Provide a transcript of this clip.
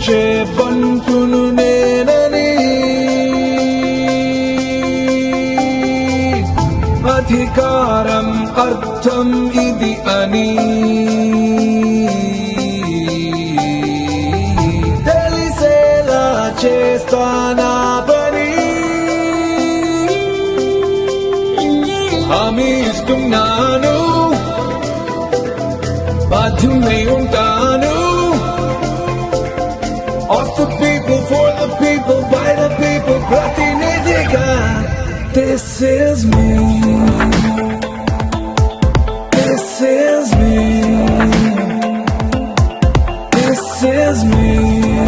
రక్షించే బంటును నేనని. అధికారం అర్థం ఇది అని. తెలిసేలా చేస్తానా పని. హామీ ఇస్తున్నాను. బాధ్యున్నై ఉంటాను. Of the people, for the people, by the people, Pratinidhika. This is me. This is me. This is me.